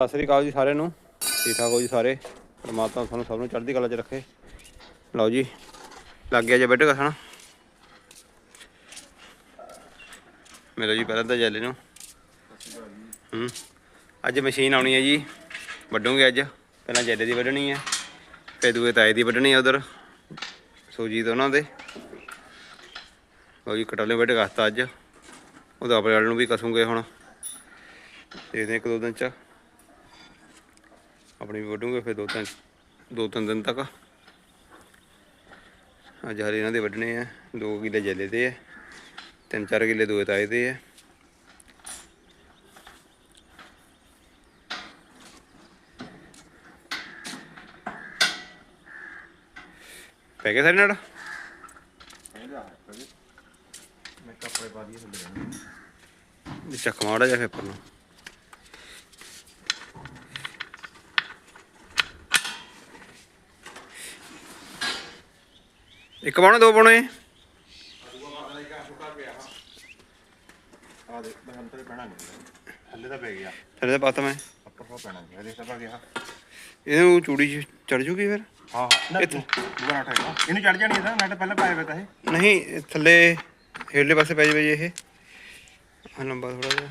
ਸਤਿ ਸ੍ਰੀ ਅਕਾਲ ਜੀ ਸਾਰਿਆਂ ਨੂੰ। ਠੀਕ ਠਾਕ ਹੋ ਜੀ ਸਾਰੇ। ਪਰਮਾਤਮਾ ਤੁਹਾਨੂੰ ਸਭ ਨੂੰ ਚੜ੍ਹਦੀ ਕਲਾ 'ਚ ਰੱਖੇ। ਲਓ ਜੀ, ਲੱਗ ਗਿਆ ਜੇ ਬੈੱਡ ਕਸਣਾ ਮੇਰਾ ਜੀ ਪਹਿਲਾਂ ਤਾਂ ਜੈਲੇ ਨੂੰ। ਹੂੰ, ਅੱਜ ਮਸ਼ੀਨ ਆਉਣੀ ਹੈ ਜੀ। ਵੱਢੂਗੇ ਅੱਜ। ਪਹਿਲਾਂ ਜੈਲੇ ਦੀ ਵੱਢਣੀ ਹੈ, ਫਿਰ ਦੂਏ ਤਾਏ ਦੀ ਵੱਢਣੀ ਹੈ ਉਧਰ। ਸੋਜੀਤ ਉਹਨਾਂ ਦੇ। ਲਓ ਜੀ ਕਟਾਲੇ ਬੈੱਡ ਕਸਤਾ ਅੱਜ। ਉਹਦਾ ਆਪਣੇ ਵਾਲੇ ਨੂੰ ਵੀ ਕਸੂਗੇ ਹੁਣ। ਦੇਖਦੇ ਇੱਕ ਦੋ ਦਿਨ ਚ। ਆਪਣੀ ਵੀ ਵੱਢੂਗੇ ਫਿਰ ਦੋ ਤਿੰਨ ਦੋ ਤਿੰਨ ਦਿਨ ਤੱਕ। ਅੱਜ ਹਰੇ ਇਹਨਾਂ ਦੇ ਵੱਢਣੇ ਆ 2 ਕਿੱਲੇ ਜੈਲੇ ਦੇ ਆ, ਤਿੰਨ ਚਾਰ ਕਿੱਲੇ ਦੋਏ ਤਾਏ ਦੇ ਆ। ਪੈ ਗਏ ਸਾਰੇ ਨਾਲ ਮੈਂ ਕੱਪੜੇ ਪਾ ਦਈਏ ਥੱਲੇ ਚੱਕ ਮਾੜਾ ਜਿਹਾ ਪੇਪਰ ਨੂੰ। ਇੱਕ ਪਾਉਣਾ ਦੋ ਪਾਉਣੇ ਆ ਦੇ ਮੈਂ ਅੰਦਰ ਪੈਣਾ ਨਹੀਂ। ਥੱਲੇ ਤਾਂ ਪੈ ਗਿਆ। ਥੱਲੇ ਦਾ ਪਤਾ ਮੈਂ। ਉੱਪਰ ਪਾ ਪੈਣਾ ਨਹੀਂ। ਇਹਦੇ ਤਾਂ ਪਾ ਗਿਆ ਇਹਨੂੰ ਚੂੜੀ ਚੜ ਜੂਗੀ ਫਿਰ? ਹਾਂ ਨਾ ਇੱਥੇ। ਦੂਆ ਨਟ ਹੈਗਾ ਇਹਨੂੰ ਚੜ ਜਾਣੀ ਇਹਦਾ ਨਟ ਪਹਿਲਾਂ ਪਾਇਆ ਹੋਇਆ ਤਾਂ ਇਹ। ਨਹੀਂ ਇਹ ਥੱਲੇ ਹੇਠਲੇ ਪਾਸੇ ਪੈ ਜਾਵੇ ਜੀ ਇਹ। ਆ ਲੰਬਾ ਥੋੜਾ ਜਿਹਾ।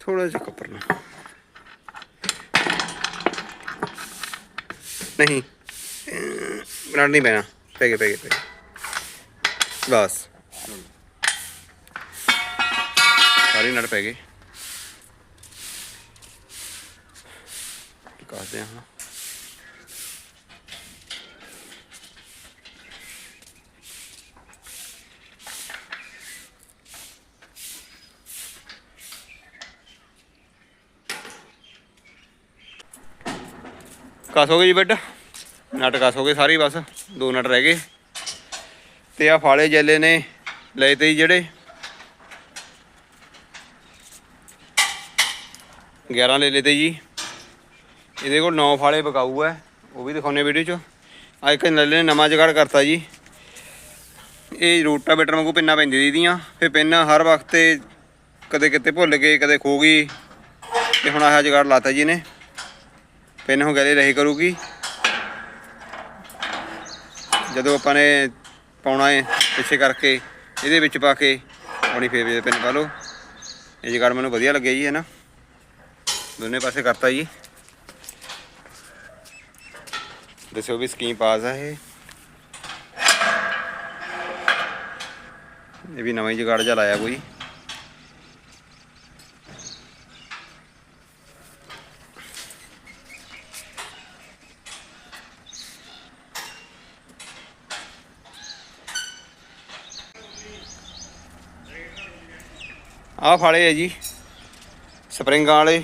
ਥੋੜਾ ਜਿਹਾ ਕੱਪਰ ਨਹੀਂ। ਬਰਾਂਡ ਨਹੀਂ ਪੈਣਾ। ਪੈ ਗਏ ਪੈ ਗਏ, ਪੈ ਬਸ। ਸਾਰੇ ਨੜ ਪੈ ਗਏ। ਕਰਦੇ ਹਾਂ। ਕਸ ਗਏ ਜੀ ਬੈੱਡ। ਨਟ ਕਸ ਹੋ ਗਏ ਸਾਰੇ ਬਸ, ਦੋ ਨਟ ਰਹਿ ਗਏ। ਤੇ ਆ ਫਾਲੇ ਜੈਲੇ ਨੇ ਲਏ ਤੇ ਜੀ ਜਿਹੜੇ। 11 ਲੈ ਲਏ ਤੇ ਜੀ। ਇਹਦੇ ਕੋਲ 9 ਫਾਲੇ ਬਕਾਊ ਹੈ, ਉਹ ਵੀ ਦਿਖਾਉਨੇ ਵੀਡੀਓ 'ਚ। ਆ ਇੱਕ ਲੱਲੇ ਨੇ, ਨਵਾਂ ਜਗਾੜ ਕਰਤਾ ਜੀ। ਇਹ ਰੂਟਾ ਬੈਟਰ ਵਾਂਗੂ ਪਿੰਨਾ ਪੈਂਦੀ ਦੀ ਦੀਆਂ ਫਿਰ ਪਿੰਨ ਹਰ ਵਕਤ ਤੇ ਕਦੇ ਕਿਤੇ ਭੁੱਲ ਗਏ, ਕਦੇ ਖੋ ਗਈ ਤੇ ਹੁਣ ਆਹ ਜਗਾੜ ਲਾਤਾ ਜੀ ਨੇ ਪਿੰਨ ਹੋ ਗਲੇ ਰਹੀ ਕਰੂਗੀ। ਜਦੋਂ ਆਪਾਂ ਨੇ ਪਾਉਣਾ ਹੈ ਪਿੱਛੇ ਕਰਕੇ, ਇਹਦੇ ਵਿੱਚ ਪਾ ਕੇ ਆਪਣੀ ਫੇਰ ਦੇ ਪਿੰਨ ਪਾ ਲਓ। ਇਹ ਜਗਾੜ ਮੈਨੂੰ ਵਧੀਆ ਲੱਗਿਆ ਜੀ ਹੈ ਨਾ ਦੋਨੇ ਪਾਸੇ ਕਰਤਾ ਜੀ। ਦੱਸਿਓ ਵੀ ਸਕੀਮ ਪਾਸ ਆ ਇਹ? ਇਹ ਵੀ ਨਵਾਂ ਹੀ ਜਗਾੜ ਜਿਹਾ ਲਾਇਆ ਕੋਈ। ਆਹ ਫਾਲੇ ਹੈ ਜੀ। ਸਪਰਿੰਗਾਂ ਵਾਲੇ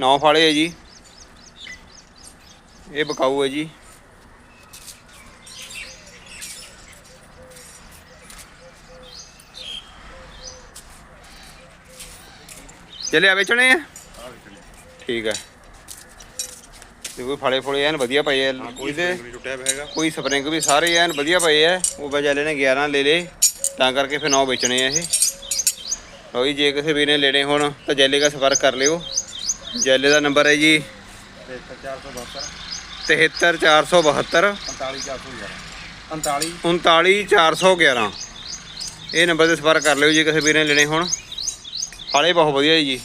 ਨੌ ਫਾਲੇ ਹੈ ਜੀ। ਇਹ ਬਕਾਊ ਹੈ ਜੀ। ਚਲੇ ਆ ਵੇਚਣੇ ਆ? ਠੀਕ ਹੈ ਕੋਈ ਫਲੇ ਫੁਲੇ ਐਨ ਵਧੀਆ ਪਏ ਐ ਇਹਦੇ ਕੋਈ ਸਪਰਿੰਗ ਵੀ ਸਾਰੇ ਐਨ ਵਧੀਆ ਪਏ ਐ ਉਹ ਬਜਾਲੇ ਨੇ 11 ਲੈ ਲੇ ਤਾਂ ਕਰਕੇ ਫਿਰ 9 ਵੇਚਣੇ ਆ ਇਹ। ਲਓ ਜੀ, ਜੇ ਕਿਸੇ ਵੀ ਨੇ ਲੈਣੇ ਹੋਣ ਤਾਂ ਜੈਲੇ ਦਾ ਸੰਪਰਕ ਕਰ ਲਿਓ। ਜੈਲੇ ਦਾ ਨੰਬਰ ਹੈ ਜੀ 472 73472 45411 39411 ਇਹ ਨੰਬਰ ਤੇ ਸੰਪਰਕ ਕਰ ਲਿਓ ਜੇ, ਕਿਸੇ ਵੀਰ ਨੇ ਲੈਣੇ ਹੋਣ। ਫਾਲੇ ਬਹੁਤ ਵਧੀਆ ਜੀ।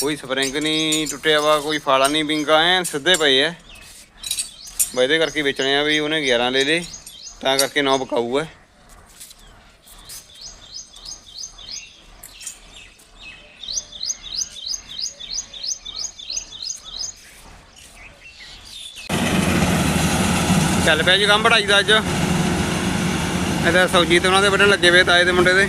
ਕੋਈ ਸਪਰਿੰਗ ਨਹੀਂ ਟੁੱਟਿਆ ਵਾ, ਕੋਈ ਫਾਲਾ ਨਹੀਂ ਵਿੰਗਾ ਐ ਸਿੱਧੇ ਪਏ ਐ। ਬਈ ਇਹਦੇ ਕਰਕੇ ਵੇਚਣੇ ਆ ਵੀ ਉਹਨੇ 11 ਲੈ ਲੇ ਤਾਂ ਕਰਕੇ 9 ਬਕਾਊ ਐ। ਚੱਲ ਪਿਆ ਜੀ ਕੰਮ ਪੜਾਈ ਦਾ ਅੱਜ। ਇਹਦਾ ਸੌਜੀ ਉਹਨਾਂ ਦੇ ਵੱਢਣ ਲੱਗੇ ਵੇ ਤਾਏ ਦੇ ਮੁੰਡੇ ਦੇ।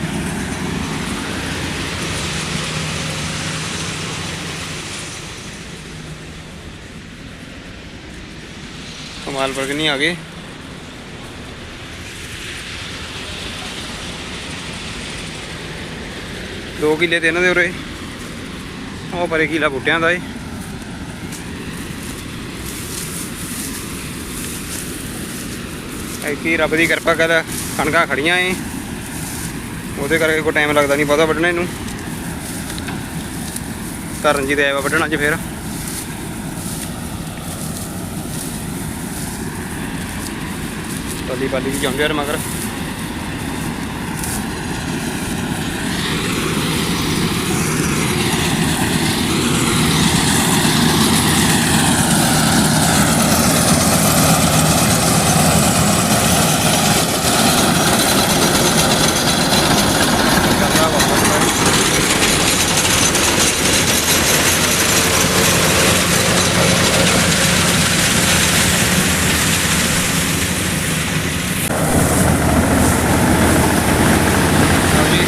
ਕਮਾਲ ਵਰਗ ਨਹੀਂ ਆ ਗਏ। ਦੋ ਕਿੱਲੇ ਤੇ ਇਹਨਾਂ ਦੇ ਉਰੇ। ਉਹ ਪਰੇ ਕਿਲਾ ਬੂਟਿਆਂ ਦਾ ਏ। ਐਤੀ ਰੱਬ ਦੀ ਕਿਰਪਾ ਕਰ, ਕਣਕਾਂ ਖੜੀਆਂ ਏ। ਉਹਦੇ ਕਰਕੇ ਕੋਈ ਟਾਈਮ ਲੱਗਦਾ ਨਹੀਂ ਬਹੁਤਾ ਵੱਢਣੇ ਨੂੰ ਕਰਨ ਜੀ ਦੇ ਆਇਆ ਵਾ ਵੱਢਣ ਅੱਜ ਫੇਰ। ਪਾਲੀ ਪਾਲੀ ਵੀ ਜਾਂਦੇ ਯਾਰ ਮਗਰ ਜਾਂਦਾ ਵਾ ਲਓ ਜੀ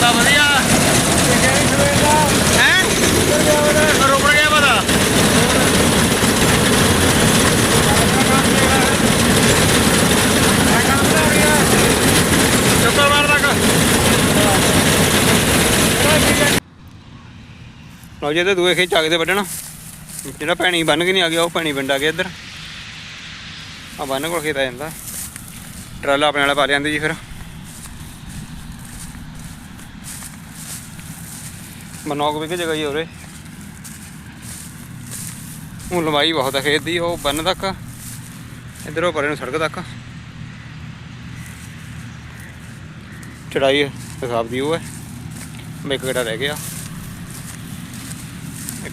ਤਾਂ ਵਧੀਆ ਹੈ ਰੋਪੜ ਗਿਆ ਪਤਾ ਸ਼ੁੱਕਰਵਾਰ ਤੱਕ ਲਓ ਜੀ ਤੇ ਦੂਏ ਖੇਤ ਚੱਕ ਦੇ ਵੱਢਣਾ। ਜਿਹੜਾ ਭੈਣੀ ਬੰਨ ਕੇ ਨਹੀਂ ਆ ਗਿਆ, ਉਹ ਭੈਣੀ ਪਿੰਡ ਆ ਗਿਆ ਇੱਧਰ। ਆ ਬੰਨ ਕੋਲ ਖੇਤ ਆ ਜਾਂਦਾ। ਟਰਾਲਾ ਆਪਣੇ ਵਾਲਾ ਪਾ ਲਿਆਂਦੇ ਜੀ ਫਿਰ। ਮਨੋਕ ਵੀ ਕਿ ਜਗ੍ਹਾ ਹੀ ਹੋਰੇ ਉਹ ਲੰਬਾਈ ਬਹੁਤ ਹੈ ਖੇਤ ਦੀ, ਉਹ ਬੰਨ ਤੱਕ। ਇਧਰੋਂ ਪਰੇ ਨੂੰ ਸੜਕ ਤੱਕ। ਚੜਾਈ ਹਿਸਾਬ ਦੀ ਉਹ ਹੈ। ਮੈਂ ਇੱਕ ਗੇੜਾ ਰਹਿ ਗਿਆ।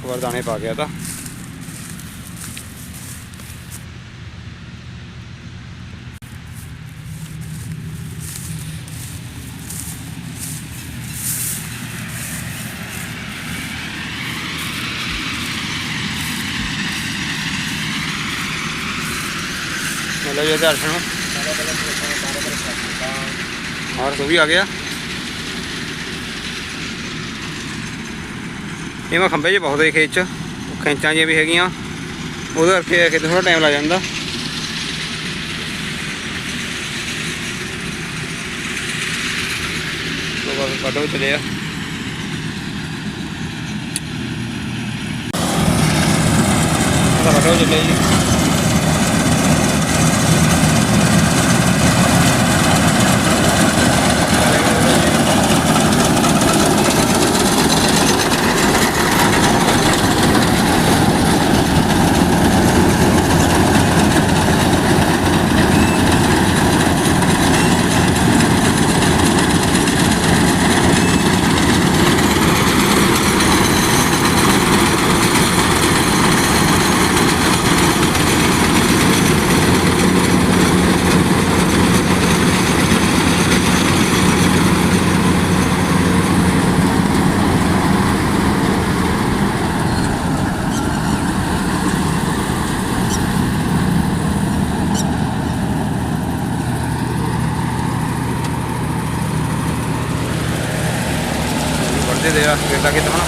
ਵਾਰ ਦਾਣੇ ਪਾ ਗਿਆ ਤਾਂ मतलब ये दर्शन और तू भी आ गया ਇਹ ਮੈਂ ਖੰਭੇ 'ਚ ਬਹੁਤ ਦੇ ਖੇਤ 'ਚ ਖੈਂਚਾਂ ਜਿਹੀਆਂ ਵੀ ਹੈਗੀਆਂ। ਉਹਦੇ ਕਰਕੇ ਖੇਤ ਥੋੜਾ ਟਾਈਮ ਲੱਗ ਜਾਂਦਾ। ਤੋਂ ਬਸ ਕੱਢੋ ਚਲੇ ਆ। ਕੱਢੋ ਚਲੇ ਜੀ ਵੜਦੇ ਦੇ ਆ ਕਿੱਦਾਂ ਕਿੱਦਾਂ ਹਨਾ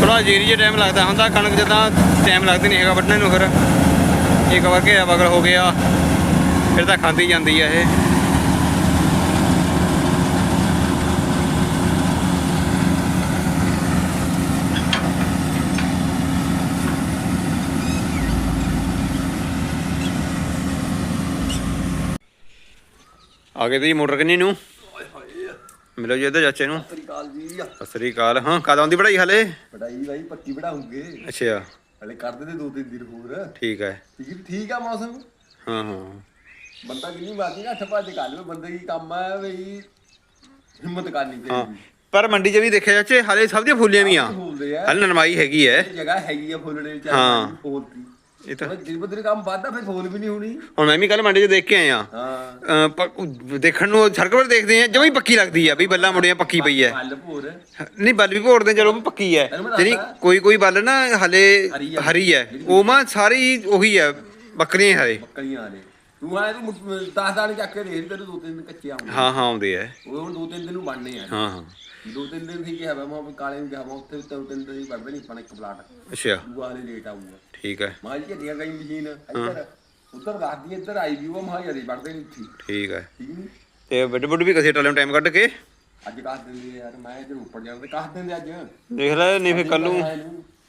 ਥੋੜਾ ਜੀਰੀ ਜੇ ਟਾਈਮ ਲੱਗਦਾ ਹੁੰਦਾ, ਕਣਕ ਜਦਾਂ ਟਾਈਮ ਲੱਗਦਾ ਨਹੀਂ ਹੈਗਾ ਵੱਢਣੇ ਨੂੰ ਫਿਰ। ਇੱਕ ਵਾਰ ਘੇਰਾ ਬਗਲ ਹੋ ਗਿਆ, ਫਿਰ ਤਾਂ ਖਾਂਦੀ ਜਾਂਦੀ ਆ ਇਹ। ਆ ਗਏ ਤੇ ਮੋਟਰ ਕਿੰਨੀ ਨੂੰ? ਮਿਲੋ ਜੀ ਇੱਧਰ ਚਾਚੇ ਨੂੰ। ਸਤਿ ਅਕਾਲ ਜੀ। ਸਤਿ ਸ੍ਰੀ ਅਕਾਲ। ਹਾਂ ਕਦ ਆਉਂਦੀ ਪੜਾਈ ਹਲੇ? ਪੜਾਈ ਬਾਈ ਪੱਕੀ ਪੜਾਉਂਗੇ ਅੱਛਾ। ਹਲੇ ਕਰਦੇ ਤੇ ਦੋ ਤਿੰਨ ਦਿਨ ਹੋਰ। ਠੀਕ ਹੈ। ਠੀਕ ਠੀਕ ਆ ਮੌਸਮ? ਹਾਂ ਹਾਂ। ਬੰਦਾ ਕਿੰਨੀ ਮਾਰਦੀ ਨਾ ਭੱਜ ਕਰ ਲਵੇ ਬੰਦੇ ਦੀ ਕੰਮ ਆ ਬਈ ਹਿੰਮਤ ਕਰਨੀ ਹਾਂ ਚਾਹੀਦੀ ਪਰ ਮੰਡੀ 'ਚ ਵੀ ਦੇਖਿਆ ਚਾਚੇ ਹਲੇ ਸਭ ਦੀਆਂ ਫੁੱਲੀਆਂ ਵੀ ਆ। ਹਲੇ ਨਰਮਾਈ ਹੈਗੀ ਐ ਜਗ੍ਹਾ ਹੈਗੀ ਆ ਫੁੱਲਣੇ ਚ ਹਾਂ। ਇਹ ਤਾਂ ਦਿਨ ਬਦਰੀ ਕੰਮ ਵੱਧਦਾ ਫਿਰ ਫੋਨ ਵੀ ਨਹੀਂ ਹੋਣੀ। ਹੁਣ ਮੈਂ ਵੀ ਕੱਲ ਮੰਡੀ 'ਚ ਦੇਖ ਕੇ ਆਇਆ ਹਾਂ। ਅਹ ਪ- ਦੇਖਣ ਨੂੰ ਸੜਕ 'ਤੇ ਦੇਖਦੇ ਆ ਜਮਾਂ ਹੀ ਪੱਕੀ ਲੱਗਦੀ ਆ ਵੀ ਬੱਲਾ ਮੁੜੀਆਂ ਪੱਕੀ ਪਈ ਐ। ਹੱਲ ਭੋਰ। ਨਹੀਂ ਬੱਲ ਵੀ ਭੋੜਦੇ ਚਲੋ ਵੀ ਪੱਕੀ ਐ। ਤੈਨੂੰ ਮੈਂ ਜਿਹੜੀ। ਕੋਈ ਕੋਈ ਬੱਲ ਨਾ ਹਲੇ ਹਰੀ ਆ। ਹਰੀ ਐ। ਉਹ ਮਾ ਸਾਰੀ ਉਹੀ ਐ ਬੱਕਰੀਆਂ ਹੀ ਹਰੇ ਬੱਕਰੀਆਂ ਵਾਲੇ ਤੂੰ ਆਏ ਤੂੰ 10 ਦਾਣੇ ਚੱਕ ਕੇ ਦੇਖ ਤੈਨੂੰ ਦੋ ਤਿੰਨ ਦਿਨ ਕੱਚੇ ਆਉਂਦੇ। ਹਾਂ ਹਾਂ ਆਉਂਦੇ ਐ। ਉਹ ਹੁਣ ਦੋ ਤਿੰਨ ਦਿਨ ਨੂੰ ਬਣਨੇ ਆ। ਹਾਂ ਹਾਂ। ਦੋ ਤਿੰਨ ਦਿਨ ਠੀਕ ਹੈ ਮੈਂ ਵੀ ਕਾਲੇ ਨੂੰ ਕਿਹਾ ਮੈਂ ਉੱਥੇ ਦੋ ਤਿੰਨ ਦਿਨ ਹੀ ਵੜਦੇ ਨਹੀਂ ਪਣ ਇੱਕ ਪਲਾਟ। ਅੱਛਾ। ਦੂਆ ਵਾਲੇ ਲੇਟ ਆਊਗਾ। ਠੀਕ ਐ ਮਾਂ ਜੀ ਝੱਡੀਆਂ ਗਈ ਮਸ਼ੀਨ ਇੱਧਰ। ਉੱਧਰ ਰੱਖਦੀ ਇੱਧਰ ਆਈ ਵੀ ਉਹ ਮਾਂ ਜਦੀ ਵੜਦੇ ਨਹੀਂ ਉੱਥੇ ਠੀਕ ਐ ਠੀਕ ਨਹੀਂ? ਤੇ ਵੱਡ ਵੱਡ ਵੀ ਕਸੇ ਟਾਲੇ ਟਾਈਮ ਕੱਢ ਕੇ? ਅੱਜ ਕਾਹ ਦਿੰਦੇ ਯਾਰ ਮੈਂ ਇੱਧਰ ਉੱਪਰ ਜਾਣ ਤੇ ਕਾਹ ਦਿੰਦੇ ਅੱਜ। ਦੇਖ ਲੈ ਨਹੀਂ ਫਿਰ ਕੱਲ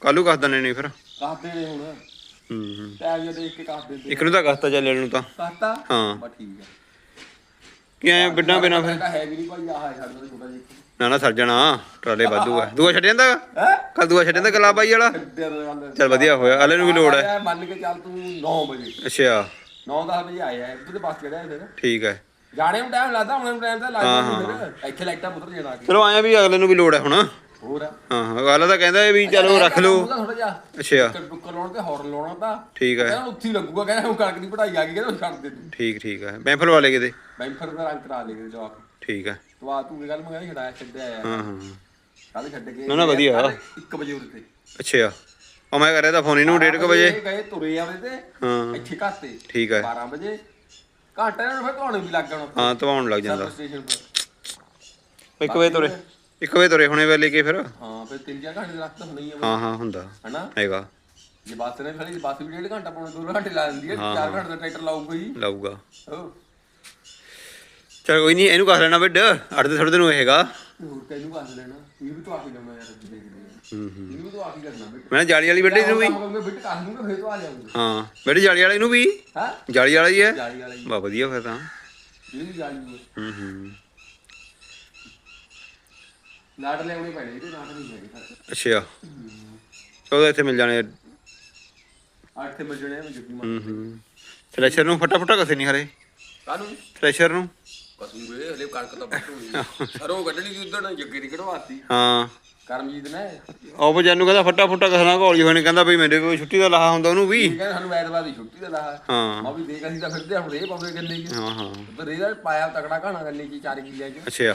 ਕੱਲ ਨੂੰ ਕੱਸ ਦਣੇ ਨਹੀਂ ਫਿਰ। ਕਾਹ ਦਿੰਦੇ ਹੁਣ। ਹੂੰ ਹੂੰ। ਟਾਈਮ ਜਿਹਾ ਦੇਖ ਕੇ ਕਾਹ ਦਿੰਦੇ ਇੱਕ ਨੂੰ ਤਾਂ ਕਸਤਾ ਚੱਲੇ ਨੂੰ ਤਾਂ। ਕਾਹਤਾ ਹਾਂ। ਬਸ ਠੀਕ ਹੈ। ਕਿ ਐ ਬਿੱਡਾਂ ਬਿਨਾ ਫਿਰ? ਹੈ ਵੀ ਨਹੀਂ ਭਾਈ ਆਹ ਹੈ ਸਾਡਾ ਤਾਂ ਛੋਟਾ ਜਿਹਾ ਨਾ ਨਾ ਸਰ ਜਾਣਾ। ਟਰਾਲੇ ਵਾਧੂ ਆ। ਦੂਆ ਛੱਡ ਜਾਂਦਾ? ਹੈ? ਕੱਲ ਦੂਆ ਛੱਡ ਜਾਂਦਾ ਕਲਾ ਬਾਈ ਵਾਲਾ? ਚੱਲ ਵਧੀਆ ਹੋਇਆ। ਹਲੇ ਨੂੰ ਵੀ ਲੋੜ ਹੈ? ਮੰਨ ਕੇ ਚੱਲ ਤੂੰ 9 ਵਜੇ। ਅੱਛਾ। 9-10 ਵਜੇ ਆਇਆ ਹੈ। ਤੇ ਬੱਸ ਚੜਿਆ ਫਿਰ। ਠੀਕ ਹੈ। ਜਾਣੇ ਨੂੰ ਟਾਈਮ ਲੱਗਦਾ ਹੁਣ ਟਾਈਮ ਤਾਂ ਲੱਗਦਾ ਇੱਥੇ ਲਾਈਟਾਂ ਪੁੱਤਰ ਜਾਣਾ ਕੇ। ਚਲੋ ਆਇਆ ਵੀ ਅਗਲੇ ਨੂੰ ਵੀ ਲੋੜ ਹੈ ਹੁਣ। ਹੋਰ ਹਾਂ ਅਗਲਾ ਤਾਂ ਕਹਿੰਦਾ ਵੀ ਚਲੋ ਰੱਖ ਲਓ। ਅੱਛਾ। ਟੁੱਕਰ ਲਾਉਣ ਤੇ ਹੌਰਨ ਲਾਉਣਾ ਤਾਂ। ਠੀਕ ਹੈ। ਕਹਿੰਦਾ ਉੱਥੇ ਹੀ ਲੱਗੂਗਾ ਕਹਿੰਦਾ ਹੁਣ ਕਣਕ ਦੀ ਪੜਾਈ ਆ ਗਈ ਕਹਿੰਦਾ ਛੱਡ ਦੇ ਠੀਕ ਠੀਕ ਹੈ। ਬੈਂਫਲ ਵਾਲੇ ਕਿਤੇ? ਬੈਂਫਰ ਦਾ ਰੰਗ ਕਰਾ ਲੈ ਕੇ ਜਵਾਕ। ਠੀਕ ਹੈ। ਤੂੰ ਆ ਤੂੰ ਇਹ ਗੱਲ ਮੰਗਾ ਛਡਾਇਆ ਛੱਡਿਆ ਆ। ਹਾਂ ਹਾਂ ਕੱਲ ਛੱਡ ਕੇ ਨਾ, ਨਾ, ਵਧੀਆ। 1 ਵਜੇ ਉਰੇ ਤੇ। ਅੱਛਾ। ਉਹ ਮੈਂ ਕਰ ਰਿਹਾ ਤਾਂ ਫੋਨ ਇਹਨੂੰ 1:30 ਵਜੇ। ਇਹ ਗਏ ਤੁਰੇ ਆਵੇ ਤੇ ਹਾਂ। ਇੱਥੇ ਘਰ ਤੇ ਠੀਕ ਹੈ 12 ਵਜੇ। ਘੰਟੇ ਨਾਲ ਫਿਰ ਤੁਹਾਨੂੰ ਵੀ ਲੱਗ ਜਾਣਾ ਹਾਂ ਤਵਾਉਣ ਲੱਗ ਜਾਂਦਾ। ਪਰ 1 ਵਜੇ ਤੁਰੇ। 1 ਵਜੇ ਤੁਰੇ ਹੁਣੇ ਵੇਲੇ ਕੇ ਫਿਰ? ਹਾਂ ਫਿਰ ਤਿੰਨ ਚਾਰ ਘੰਟੇ ਦਾ ਰਸਤਾ ਹੋਣਾ ਹੀ ਆ। ਹਾਂ ਹਾਂ ਹੁੰਦਾ। ਹਨਾ? ਹੈਗਾ। ਜੇ ਬੱਸ ਨੇ ਖੜੀ ਬੱਸ ਵੀ ਡੇਢ ਘੰਟਾ ਪੌਣੇ ਦੋ ਘੰਟੇ ਲਾ ਦਿੰਦੀ ਹੈ ਚਾਰ ਘੰਟੇ ਦਾ ਟਰੈਕਟਰ ਲਾਊਗਾ ਹੀ। ਲਾਊਗਾ। ਹੋ ਚਲ ਕੋਈ ਨਹੀਂ ਇਹਨੂੰ ਕਰ ਲੈਣਾ ਬਿੱਡ ਅੱਡ ਤੇ ਥੋੜੇ ਦਿਨ ਹੈਗਾ। ਹੋਰ ਤੈਨੂੰ ਕਰ ਲੈਣਾ ਇਹ ਵੀ ਤੂੰ ਆ ਕੇ ਲਾਉਣਾ ਯਾਰ ਦੇਖਦੇ ਆ ਹੂੰ ਹੂੰ। ਇਹ ਵੀ ਤੂੰ ਆ ਕੇ ਕਰਨਾ ਬੇਟਾ। ਮੈਂ ਜਾਲੀ ਵਾਲੀ ਵੱਡੇ ਨੂੰ ਵੀ। ਮੈਂ ਬਿੱਟ ਕਰ ਦੂੰਗਾ ਫਿਰ ਤੂੰ ਆ ਜਾਊਂਗਾ। ਹਾਂ ਬੇਟੇ ਜਾਲੀ ਵਾਲੇ ਨੂੰ ਵੀ। ਹਾਂ? ਜਾਲੀ ਵਾਲਾ ਹੀ ਹੈ। ਜਾਲੀ ਵਾਲਾ ਹੀ ਬਾ ਵਧੀਆ ਫਿਰ ਤਾਂ। ਇਹ ਵੀ ਜਾਲੀ ਹੂੰ। ਹੂੰ ਲਾਟ ਲੈਣੇ ਪੈਣੇ ਇਹਦੇ ਲਾਟ ਨਹੀਂ ਹੈਗੇ ਅੱਛਾ। ਚਲੋ ਇੱਥੇ ਮਿਲ ਜਾਣੇ। ਅੱਠ ਤੇ ਮਜਣੇ ਮੈਂ ਜੁੱਤੀ ਮਾਰ ਹੂੰ ਹੂੰ। ਥ੍ਰੈਸ਼ਰ ਨੂੰ ਫਟਾ ਫਟਾ ਕਸੇ ਨਹੀਂ ਹਰੇ। ਕਾਨੂੰ ਨੂੰ। ਕਸੂਗੇ ਹਲੇ ਕਣਕ ਤਾਂ ਬੱਟੂ ਸਰੋਂ ਕੱਢਣੀ ਸੀ ਉਧਰ ਜੱਗੇ ਦੀ ਕਢਵਾਤੀ। ਹਾਂ। ਕਰਮਜੀਤ ਨੇ। ਉਹ ਬਜਾਨ ਨੂੰ ਕਹਿੰਦਾ ਫਟਾ ਫਟਾ ਕਸਣਾ ਘੋਲੀ ਹੋਣੇ ਕਹਿੰਦਾ ਬਈ ਮੇਰੇ ਕੋਲ ਛੁੱਟੀ ਦਾ ਲਾਹਾ ਹੁੰਦਾ ਉਹਨੂੰ ਵੀ। ਇਹ ਕਹਿੰਦੇ ਸਾਨੂੰ ਐਤਵਾਰ ਦੀ ਛੁੱਟੀ ਦਾ ਲਾਹਾ। ਹਾਂ। ਮੈਂ ਵੀ ਦੇਖ ਅਸੀਂ ਤਾਂ ਫਿਰਦੇ ਹੁਣ ਰੇ ਪਾਉਂਦੇ ਗੰਨੇ ਚ ਹਾਂ ਹਾਂ। ਉਧਰ ਇਹਦਾ ਪਾਇਆ ਤਕੜਾ ਘਾਣਾ ਗੰਨੇ ਚ 4 ਕਿੱਲਿਆਂ ਚ। ਅੱਛਾ।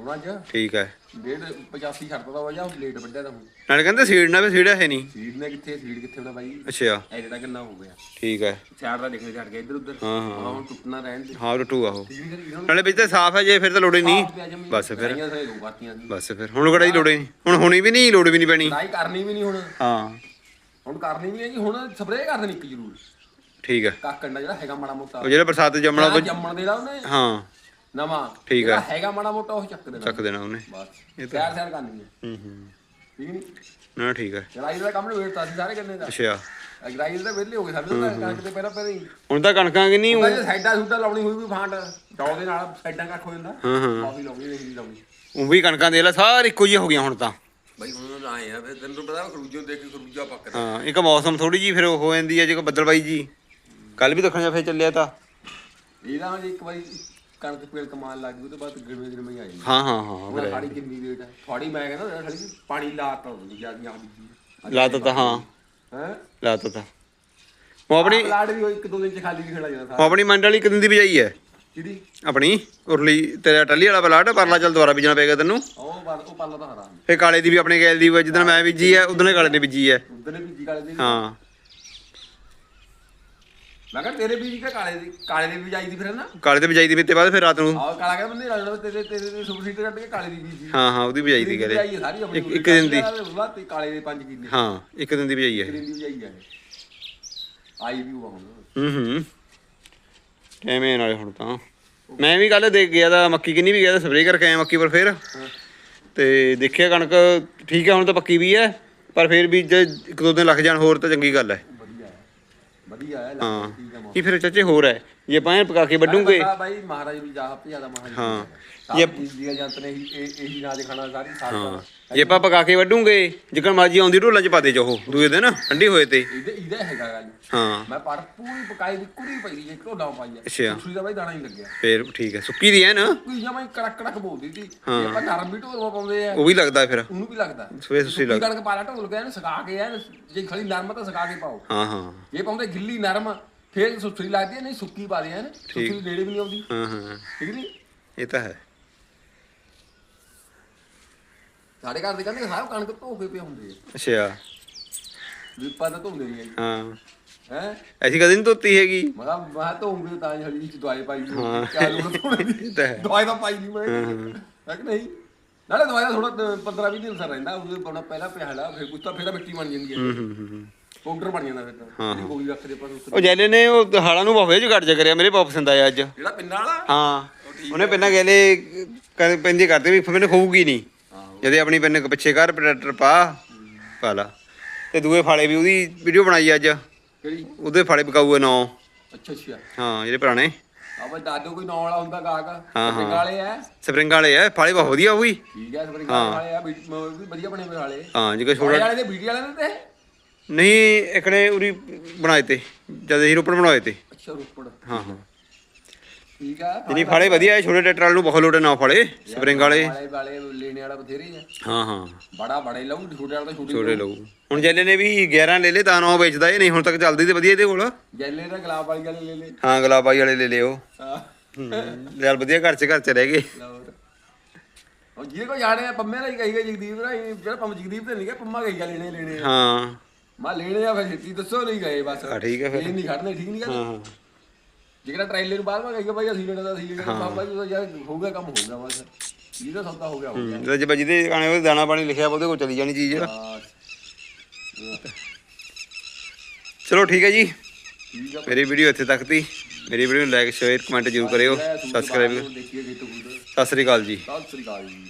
ਉਹਨਾਂ ਚ ਠੀਕ ਹੈ। ਡੇਢ 85 ਛੱਡਦਾ ਦਾ ਵਜਾ ਲੇਟ ਵੱਡਿਆ ਤਾਂ ਹੁਣ? ਨਾਲੇ ਕਹਿੰਦੇ ਸੀੜ ਨਾ ਵੀ ਸੀੜਿਆ ਹੈ ਨਹੀਂ। ਸੀਡ ਨੇ ਕਿੱਥੇ ਸੀਡ ਕਿੱਥੇ ਹੋਣਾ ਬਾਈ? ਅੱਛਾ। ਐਡੇ ਦਾ ਕਿੰਨਾ ਹੋ ਗਿਆ। ਠੀਕ ਹੈ। ਸਾਈਡ ਦਾ ਦੇਖਣੇ ਛੱਡ ਗਿਆ ਇੱਧਰ ਉੱਧਰ। ਹਾਂ, ਹਾਂ। ਹੁਣ ਟੁੱਟਣਾ ਰਹਿਣ ਦੇ। ਹਾਂ ਨਹੀਂ ਕਰੀ ਨਾਲੇ ਵਿੱਚ ਤਾਂ ਸਾਫ਼ ਹੈ ਜੇ ਫਿਰ ਤਾਂ ਲੋੜੇ ਨਹੀਂ। ਬਸ ਫਿਰ। ਦੀ ਬਸ ਫਿਰ। ਹੁਣ ਕਿਹੜਾ ਲੋੜੇ ਨਹੀਂ। ਹੁਣ ਹੋਣੀ ਵੀ ਨਹੀਂ ਲੋੜ ਵੀ ਨਹੀਂ ਪੈਣੀ। ਲੜਾਈ ਕਰਨੀ ਵੀ ਨਹੀਂ ਹੁਣ। ਹਾਂ। ਹੁਣ ਕਰਨੀ ਵੀ ਹੈ ਜੀ ਹੁਣ ਸਪਰੇਅ ਕਰ ਦੇਣੀ ਇੱਕ ਜ਼ਰੂਰ। ਠੀਕ ਹੈ। ਕਾਕਣ ਦਾ ਜਿਹੜਾ ਹੈਗਾ ਮਾੜਾ ਮੋਟਾ। ਉਹ ਜਿਹੜਾ ਬਰਸਾਤ ਜੰਮਣਾ ਉਹ ਜੰਮਣ ਦੇ ਲਾ ਉਹਨੇ। ਹਾਂ। ਨਵਾਂ। ਠੀਕ ਜਿਹੜਾ ਹੈ। ਹੈਗਾ ਮਾੜਾ ਮੋਟਾ ਉਹ ਚੱਕ ਦੇਣਾ। ਚੱਕ ਦੇਣਾ ਉਹਨੇ। ਬਸ। ਇਹ ਸੈਰ ਸੈਰ ਕਰਨੀ ਹੈ ਹੂੰ ਹੂੰ। ਠੀਕ ਨਹੀਂ ਨਾ ਠੀਕ ਹੈ ਲੜਾਈ ਦਾ ਕੰਮ ਨਹੀਂ ਵੇਟਦਾ ਸੀ ਸਾਰੇ ਕੰਨੇ ਦਾ। ਅੱਛਾ। ਲੜਾਈ ਦਾ ਵਿਹਲੇ ਹੋ ਗਏ ਸਾਡੇ ਤਾਂ ਕਣਕ ਦੇ ਪਹਿਲਾਂ ਪਹਿਲਾਂ ਹੀ। ਹੁਣ ਤਾਂ ਕਣਕਾਂ ਕਿ ਨਹੀਂ ਉਹਦਾ ਜੇ ਸਾਈਡਾਂ ਸੂਟਾਂ ਲਾਉਣੀ ਹੋਈ ਵੀ ਫਾਂਟ ਡੌਲ ਦੇ ਨਾਲ ਸਾਈਡਾਂ ਕੱਖ ਹੋ ਜਾਂਦਾ। ਹਾਂ ਹਾਂ। ਕਾਫੀ ਲਾਉਣੀ ਨਹੀਂ ਲਾਉਣੀ। ਉਹ ਵੀ ਕਣਕਾਂ ਦੇ ਲੈ ਸਾਰੇ ਇੱਕੋ ਜਿਹੀਆਂ ਹੋ ਗਈਆਂ ਹੁਣ ਤਾਂ। ਬਾਈ ਹੁਣ ਆਏ ਆ ਫਿਰ ਤੈਨੂੰ ਪਤਾ ਖਰੂਜੋਂ ਦੇਖ ਕੇ ਖਰੂਜਾ ਪੱਕਦਾ ਹਾਂ ਇੱਕ ਮੌਸਮ ਥੋੜੀ ਜੀ ਫਿਰ ਉਹ ਹੋ ਜਾਂਦੀ ਹੈ ਜੇ ਕੋਈ ਬੱਦਲਬਾਈ ਜੀ। ਕੱਲ ਵੀ ਦੇਖਣ ਜਾ ਫੇਰ ਚੱਲਿਆ ਤਾਂ। ਇਹਦਾ ਜੇ ਇੱਕ ਵਾਰੀ ਕਣਕ ਪੇਲ ਕਮਾਲ ਲੱਗ ਗਈ ਉਹਦੇ ਬਾਅਦ ਗਿਣਵੇਂ ਗਿਣਵੇਂ ਆ ਜਾਂਦੀ ਹਾਂ ਹਾਂ ਹਾਂ ਹੁਣ ਸਾਡੀ ਕਿੰਨੀ ਰੇਟ ਹੈ? ਥੋੜੀ ਮੈਂ ਕਹਿੰਦਾ ਸਾਡੀ ਪਾਣੀ ਲਾਤਾ ਹੁੰਦੀ ਜਿਆਦੀ ਆ ਬੀਜੀ ਲਾਤਾ ਤਾਂ ਹਾਂ। ਹੈ? ਲਾਤਾ ਤਾਂ। ਉਹ ਆਪਣੀ ਪਲਾਟ ਵੀ ਉਹ ਇੱਕ ਦੋ ਦਿਨ ਚ ਖਾਲੀ ਵੀ ਖੜਾ ਜਾਂਦਾ ਉਹ ਸਾਰਾ ਆਪਣੀ ਮੰਡ ਵਾਲੀ ਕਿੰਨੀ ਦੀ ਬਜਾਈ ਹੈ। ਕਿਹਦੀ? ਆਪਣੀ ਉਰਲੀ ਤੇਰਾ ਟੱਲੀ ਵਾਲਾ ਪਲਾਟ ਪਰਲਾ ਚੱਲ ਦੁਬਾਰਾ ਬੀਜਣਾ ਪਏਗਾ ਤੈਨੂੰ। ਉਹ ਪਾ- ਉਹ ਪਾਲਾ ਤਾਂ ਹਰਾ। ਫੇ ਕਾਲੇ ਦੀ ਵੀ ਆਪਣੇ ਗੈਲ ਦੀ ਜਿੱਦਣ ਮੈਂ ਬੀਜੀ ਹੈ ਉਦੋਂ ਕਾਲੇ ਨੇ ਬੀਜੀ ਹੈ। ਉਧਰ ਨੇ ਬੀਜੀ ਕਾਲੇ ਦੇ ਹਾਂ। ਮੈਂ ਕਿਹਾ ਤੇਰੇ ਬੀਜ ਕੇ ਕਾਲੇ ਦੀ ਕਾਲੇ ਦੇ ਬੀਜ ਆਈ ਦੀ ਫਿਰ ਨਾ ਕਾਲੇ ਤੇ ਬਜਾਈ ਦੀ ਤੇ ਬਾਅਦ ਫਿਰ ਰਾਤ ਨੂੰ। ਆਹ ਕਾਲਾ ਕਹਿੰਦਾ ਬੰਦੇ ਰਲਣਾ ਤੇਰੇ ਤੇਰੇ ਦੇ ਸੁਪਰ ਸੀਟਰ ਕੱਢ ਕੇ ਕਾਲੇ ਦੀ ਬੀਜੀ ਹਾਂ ਹਾਂ ਉਹਦੀ ਬਜਾਈ ਦੀ ਬੀਜਾਈ ਸਾਰੀ ਆਪਣੀ ਇੱਕ- ਇੱਕ ਦਿਨ ਦੀ। ਤੇ ਕਾਲੇ ਦੇ 5 ਕਿੱਲੇ। ਹਾਂ ਇੱਕ ਦਿਨ ਦੀ ਬਜਾਈ ਹੈ। ਇੱਕ ਦਿਨ ਦੀ ਬੀਜਾਈ ਹੈ ਆਈ ਵੀ ਉਹ ਹੁਣ। ਹੂੰ ਹੂੰ। ਐਵੇਂ ਨਾਲੇ ਹੁਣ ਤਾਂ। ਮੈਂ ਵੀ ਕੱਲ ਦੇਖ ਗਿਆ ਤਾਂ ਮੱਕੀ ਕਿੰਨੀ ਵੀ ਗਿਆ ਤਾਂ ਸਪਰੇਅ ਕਰਕੇ ਆਇਆ ਮੱਕੀ ਪਰ ਫਿਰ। ਤੇ ਦੇਖਿਆ ਕਣਕ ਠੀਕ ਹੈ ਹੁਣ ਤਾਂ ਪੱਕੀ ਵੀ ਹੈ। ਪਰ ਫਿਰ ਵੀ ਜੇ ਇੱਕ ਦੋ ਦਿਨ ਲੱਗ ਜਾਣ ਹੋਰ ਤਾਂ ਚੰਗੀ ਗੱਲ ਹੈ। ਵਧੀਆ ਹੈ ਹੈ। ਹਾਂ ਲੱਗ ਠੀਕ ਹੈ ਫਿਰ ਚਾਚੇ ਹੋਰ ਹੈ। ਜੇ ਆਪਾਂ ਪਕਾ ਕੇ ਵੱਢੂਗੇ। ਬੰਦਾ ਬਾਈ ਮਹਾਰਾਜ ਵੀ ਜਾ ਹੱਪ ਜ਼ਿਆਦਾ ਮਹਾਰਾਜ ਹਾਂ। ਇਹ ਇਹ- ਜੰਤ ਨੇ ਇਹੀ ਇਹ- ਇਹੀ ਨਾਜ ਖਾਣਾ ਸਾਰੀ ਸਾਰੀ ਹਾਂ। ਜੇ ਆਪਾਂ ਪਕਾ ਕੇ ਵੱਢੂਗੇ ਜਿੱਕਣ ਮਰਜ਼ੀ ਆਉਂਦੀ ਢੋਲਾਂ ਚ ਪਾ ਦੇ ਚਾਹੋ ਦੂਏ ਦਿਨ ਠੰਡੀ ਹੋਏ ਤੇ। ਇਹਦੇ ਇਹਦਾ ਹੈਗਾ ਗੱਲ। ਹਾਂ। ਮੈਂ ਪੜ ਪੂਰੀ ਪਕਾਈ ਦੀ ਕੁੜੀ ਪਈ ਇੱਕ ਢੋਲਾ ਪਾਈ ਆ। ਅੱਛਾ। ਸੁਸਰੀ ਦਾ ਬਾਈ ਦਾਣਾ ਹੀ ਲੱਗਿਆ। ਫੇਰ ਠੀਕ ਹੈ ਸੁੱਕੀ ਦੀ ਹੈ ਨਾ? ਕੋਈ ਜਮਾ ਹੀ ਕੜਕ ਕੜਕ ਬੋਲਦੀ ਸੀ। ਜੇ ਆਪਾਂ ਨਰਮ ਵੀ ਢੋਲ ਪਾਉਂਦੇ ਆ। ਉਹ ਵੀ ਲੱਗਦਾ ਫਿਰ। ਉਹਨੂੰ ਵੀ ਲੱਗਦਾ। ਸਵੇ ਸੁਸੀ ਲੱਗ ਕੜਕ ਪਾ ਲਾ ਢੋਲ ਕੇ ਇਹਨੂੰ ਸੁਕਾ ਕੇ ਐਨ ਜੇ ਖਲੀ ਨਰਮ ਤਾਂ ਸੁਕਾ ਕੇ ਪਾਓ। ਹਾਂ ਹਾਂ। ਜੇ ਪਾਉਂਦੇ ਗਿੱਲੀ ਨਰਮ ਫੇਰ ਸੁਸਰੀ ਲੱਗਦੀ ਨਹੀਂ ਸੁੱਕੀ ਪਾ ਦੇ ਐਨ ਸੁਸਰੀ ਨੇੜੇ ਵੀ ਨਹੀਂ ਆਉਂਦੀ। ਹਾਂ ਹਾਂ। ਠੀਕ ਨਹੀਂ ਇਹ ਤਾਂ ਹੈ। ਸਾਡੇ ਘਰ ਦੇ ਕਹਿੰਦੇ ਸਾਰਾ ਕਣਕ ਧੋ ਕੇ ਪਿਆ ਹੁੰਦੇ ਆ ਅੱਛਾ। ਵਿਪਾ ਤਾਂ ਧੋਂਦੇ ਨਹੀਂ ਹਾਂ। ਹੈ? ਐਸੀ ਕਦੇ ਨਹੀਂ ਧੋਤੀ ਹੈਗੀ? ਮੈਂ ਕਿਹਾ ਮੈਂ ਧੋਉਂਗੇ ਤਾਂ ਹੀ ਹਲੀ ਚ ਦਵਾਈ ਪਾਈ ਹਾਂ। ਕਿਆ ਲੋੜ ਧੋਣੇ ਦੀ? ਇਹ ਤਾਂ ਹੈ। ਦਵਾਈ ਤਾਂ ਪਾਈ ਨਹੀਂ ਮੈਂ। ਹੈ। ਕਿ ਨਹੀਂ? ਨਾਲੇ ਦਵਾਈ ਦਾ ਥੋੜਾ 15 20 ਦਿਨ ਸਰ ਰਹਿੰਦਾ ਉਹਦੇ ਪਾਉਣਾ ਪਹਿਲਾਂ ਪਿਆਲਾ ਫਿਰ ਤਾਂ ਫਿਰ ਤਾਂ ਮਿੱਟੀ ਬਣ ਜਾਂਦੀ ਹੈ। ਹੂੰ ਹੂੰ ਹੂੰ, ਹੂੰ। ਪਾਊਡਰ ਬਣ ਜਾਂਦਾ ਫਿਰ ਤਾਂ। ਜਿਹੜੀ ਗੋਲੀ ਰੱਖਦੇ ਪਰ ਉਸ ਉਹ ਜੈਲੇ ਨੇ ਉਹ ਹਾਲਾਂ ਨੂੰ ਬਹੁਤ ਜਗੜ ਜਾ ਕਰਿਆ ਮੇਰੇ ਅੱਜ। ਜਿਹੜਾ ਪਿੰਨਾਂ ਵਾਲਾ? ਹਾਂ। ਉਹਨੇ ਕਰ ਪੈਂਦੀ ਕਰਦੇ ਵੀ ਮੈਨੂੰ ਖੋਊਗੀ ਨਹੀਂ। ਜਦੇ ਆਪਣੀ ਪਿੰਨ ਪਿੱਛੇ ਕਰ ਪ੍ਰੈਡਰ ਪਾ ਪਾ ਲਾ। ਤੇ ਦੂਏ ਫਾਲੇ ਵੀ ਉਹਦੀ ਵੀਡੀਓ ਬਣਾਈ ਅੱਜ। ਕਿਹੜੀ? ਉਹਦੇ ਫਾਲੇ ਪਕਾਊਏ ਨੌ। ਅੱਛਾ ਅੱਛਾ। ਹਾਂ ਜਿਹੜੇ ਪੁਰਾਣੇ। ਆ ਬਈ ਦਾਦੋ ਕੋਈ ਨੌ ਵਾਲਾ ਹੁੰਦਾ ਗਾਹਕ। ਪਿੰਡ ਵਾਲੇ ਆ। ਸਪਰਿੰਗ ਵਾਲੇ ਆ ਫਾਲੇ ਬਹੁਤ ਵਧੀਆ ਉਹ ਵੀ। ਠੀਕ ਹੈ ਸਪਰਿੰਗ ਵਾਲੇ ਆ ਵੀ ਵਧੀਆ ਬਣੇ ਹੋਏ ਵਾਲੇ ਹਾਂ ਜਿਹੜੇ ਛੋੜਾ ਵਾਲੇ ਦੇ ਵੀਡੀਓ ਵਾਲੇ ਨੇ ਤੇ? ਨਹੀਂ ਇਕਣੇ ਉਰੀ ਬਣਾਏ ਤੇ ਜਦ ਹੀ ਰੋਪੜ ਬਣਾਏ ਤੇ। ਅੱਛਾ ਰੋਪੜ। ਹਾਂ ਹਾਂ। ਠੀਕ ਆ। ਜਿਹੜੀ ਫਾਲੇ ਵਧੀਆ ਹੈ ਛੋਟੇ ਟਰੈਕਟਰ ਵਾਲੇ ਨੂੰ ਬਹੁਤ ਲੋੜੇ ਨਾ ਫਾਲੇ ਸਪਰਿੰਗ ਵਾਲੇ। ਵਾਲੇ ਵਾਲੇ ਲੈਣੇ ਵਾਲਾ ਬਥੇਰੇ ਆ। ਹਾਂ ਹਾਂ। ਬੜਾ ਬੜੇ ਲਊ ਛੋਟੇ ਵਾਲਾ ਤਾਂ ਛੋਟੇ ਛੋਟੇ ਲਊ। ਹੁਣ ਜੈਲੇ ਨੇ ਵੀ 11 ਲੈ ਲੇ ਤਾਂ 9 ਵੇਚਦਾ ਇਹ ਨਹੀਂ ਹੁਣ ਤੱਕ ਚੱਲਦੀ ਤੇ ਵਧੀਆ ਇਹਦੇ ਕੋਲ। ਜੈਲੇ ਦਾ ਗਲਾਬ ਵਾਲੀ ਵਾਲੇ ਲੈ ਲੈ ਹਾਂ ਗੁਲਾਬਾਈ ਵਾਲੇ ਲੈ ਲਿਓ। ਹਾਂ। ਯਾਰ ਵਧੀਆ ਘਰ ਚ ਘਰ ਚ ਰਹਿ ਗਏ। ਉਹ ਜਿਹਦੇ ਕੋ ਜਾਣੇ ਆ ਪੰਮੇ ਲਈ ਕਹੀ ਗਏ ਜਗਦੀਪ ਦਾ ਜਿਹੜਾ ਪੰਮ ਜਗਦੀਪ ਤੇ ਨਹੀਂ ਗਿਆ ਪੰਮਾ ਕਹੀ ਗਿਆ ਲੈਣੇ ਲੈਣੇ ਹਾਂ। ਮੈਂ ਲੈਣੇ ਆ ਫਿਰ ਛੇਤੀ ਦੱਸੋ ਨਹੀਂ ਗਏ ਬਸ। ਠੀਕ ਹੈ ਫਿਰ। ਇਹ ਨਹੀਂ ਖੜਨੇ ਠੀਕ ਨਹੀਂ ਗੱਲ ਹਾਂ। ਜਿਹੜਾ ਟ੍ਰੇਲਰ ਨੂੰ ਬਾਅਦ ਮੈਂ ਕਹੀ ਗਿਆ ਭਾਈ ਅਸੀਂ ਲੈਣਾ ਦਾ ਅਸੀਂ ਲੈਣਾ ਬਾਬਾ ਜੀ ਉਹ ਯਾਰ ਹੋਊਗਾ ਕੰਮ ਹੋਊਗਾ ਬਸ। ਜਿਹਦਾ ਸੌਦਾ ਹੋ ਗਿਆ ਹੋ ਗਿਆ। ਜੇ ਜਿਹਦੇ ਗਾਣੇ ਉਹਦੇ ਦਾਣਾ ਪਾਣੀ ਲਿਖਿਆ ਉਹਦੇ ਕੋਲ ਚਲੀ ਜਾਣੀ ਚੀਜ਼। ਚਲੋ ਠੀਕ ਹੈ ਜੀ। ਮੇਰੀ ਵੀਡੀਓ ਇੱਥੇ ਤੱਕ ਤੀ। ਮੇਰੀ ਵੀਡੀਓ ਨੂੰ ਲਾਈਕ ਸ਼ੇਅਰ ਕਮੈਂਟ ਜ਼ਰੂਰ ਕਰਿਓ। ਸਬਸਕ੍ਰਾਈਬ ਸਤਿ ਸ੍ਰੀ ਅਕਾਲ ਜੀ। ਸਤਿ ਸ੍ਰੀ ਅਕਾਲ ਜੀ।